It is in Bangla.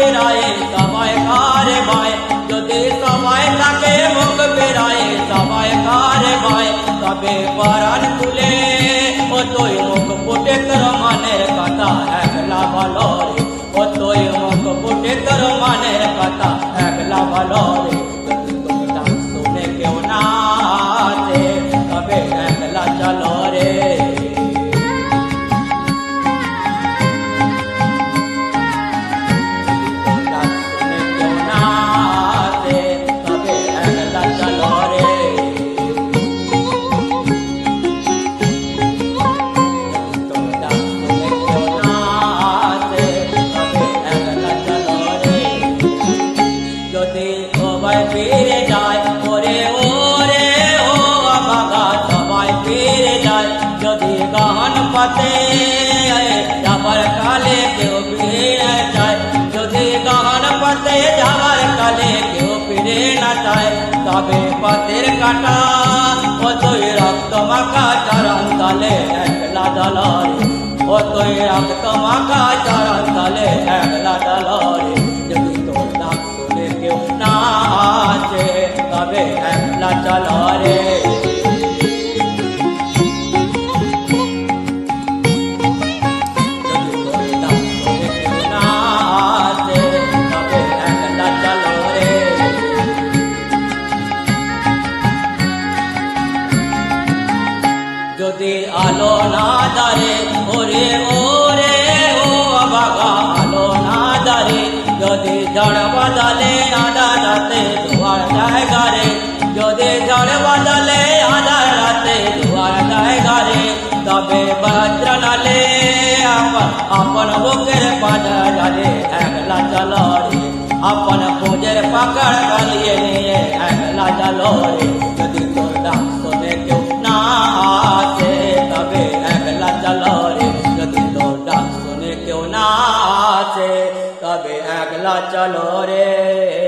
ফেরায়, সবাই কারে যদি সবাই তাকে মুখ পেরায় সবাই তবে তুলে ও তুই মুখ ফুটে তোর কথা, একলা রে। ও মুখ ফুটে তোর কথা, একলা ভালো রে। ফিরে যায়। ওরে ওরে, ও বাবা সবাই ফিরে যায়। যদি গহন পাতে যাবার কালে কেউ ফিরে যায়। যদি গহন পাতে যাবার কালে কেউ ফিরে না যায়। তবে পথের কাটা ও তুই রক্ত মাখা চরণ তলে একলা দলরে। ও তুই রক্ত মাখা চরণ তলে একলা দলরে। যদি আলো না দারে ওরে ওরে ও বাবা আলো না দারে যদি ঝড় বদলে আধা রাতে দুয়ার জায়গা রে যদি ঝড় বদলে আধা রাতে দুয়ার জায়গা রে তবে বজ্র নালে আপন আপন বুকের পাজা জালে একলা চলো রে আপন পুজের পাকড় গলিয়ে নিয়ে একলা চলো রে তবে একলা চলো রে